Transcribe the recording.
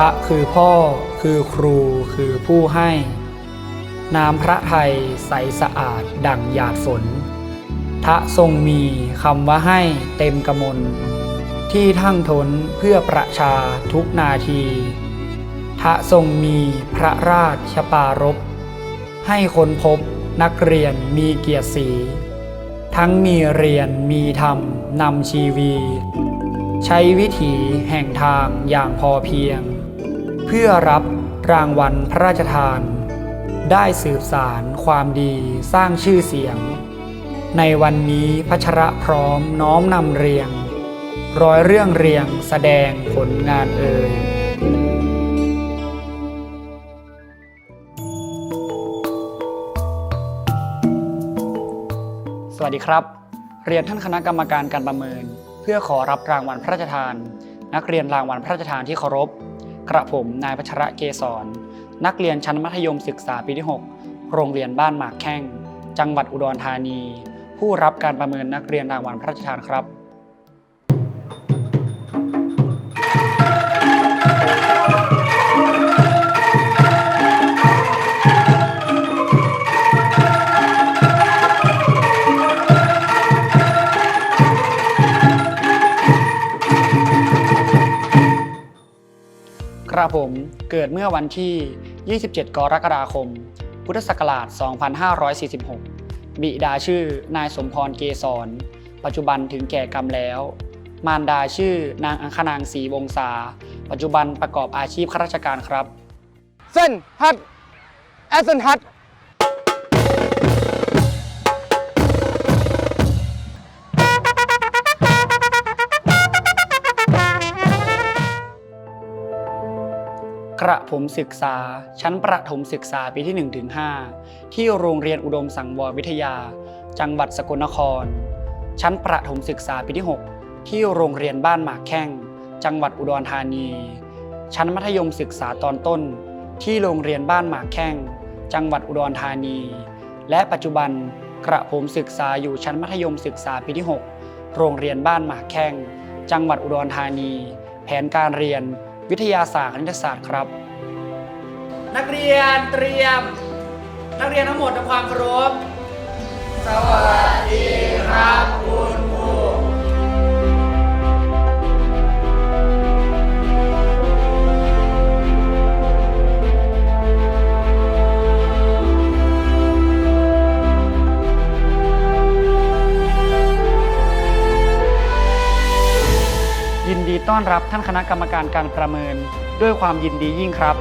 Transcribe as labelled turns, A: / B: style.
A: ทะคือพ่อคือครูคือผู้ให้ นามพระไทยใสสะอาดดั่งหยาดฝน ทะทรงมีคำว่าให้เต็มกมล ที่ทั้งทนเพื่อประชาทุกนาที ทะทรงมีพระราชปารภให้คนพบนักเรียนมีเกียรติศรีทั้งมีเรียนมีธรรมนำชีวี ใช้วิถีแห่งทางอย่างพอเพียง เพื่อรับรางวัลพระราชทาน ได้สืบสารความดีสร้างชื่อเสียง ในวันนี้พัชระพร้อมน้อมนำเรียง ร้อยเรื่องเรียงแสดงผลงานเอ่ยสวัสดีครับ เรียนท่านคณะกรรมการการประเมิน เพื่อขอรับรางวัลพระราชทาน นักเรียนรางวัลพระราชทานที่เคารพ กระผมนายพัชระเกษรนักเรียนชั้นมัธยมศึกษาปีที่ 6 โรงเรียนบ้านหมากแข้ง จังหวัดอุดรธานี ผู้รับการประเมินนักเรียนรางวัลพระราชทานครับ กระผมเกิดเมื่อวันที่ 27 กรกฎาคม พุทธศักราช 2546 บิดาชื่อนายสมพรเกษร ปัจจุบันถึงแก่กรรมแล้ว มารดาชื่อนางอังคณางศรีวงศา ปัจจุบันประกอบอาชีพข้าราชการครับ
B: เส้นฮัทแอสเซนฮัท
A: กระผมศึกษา ชั้นประถมศึกษาปีที่1ถึง5ที่โรงเรียนอุดมสังวรวิทยา จังหวัดสกลนคร ชั้นประถมศึกษาปีที่ 6 ที่โรงเรียนบ้านหมากแข้ง จังหวัดอุดรธานี ชั้นมัธยมศึกษาตอนต้น ที่โรงเรียนบ้านหมากแข้ง จังหวัดอุดรธานี และปัจจุบันกระผมศึกษาอยู่ชั้นมัธยมศึกษาปีที่ 6 โรงเรียนบ้านหมากแข้ง จังหวัดอุดรธานี แผนการเรียน วิทยาศาสตร์คณิตศาสตร์ครับ นักเรียนเตรียม นักเรียนทั้งหมดทำความเคารพสวัสดีครับคุณ ต้อนรับท่านคณะกรรมการการประเมิน ด้วยความยินดียิ่งครับ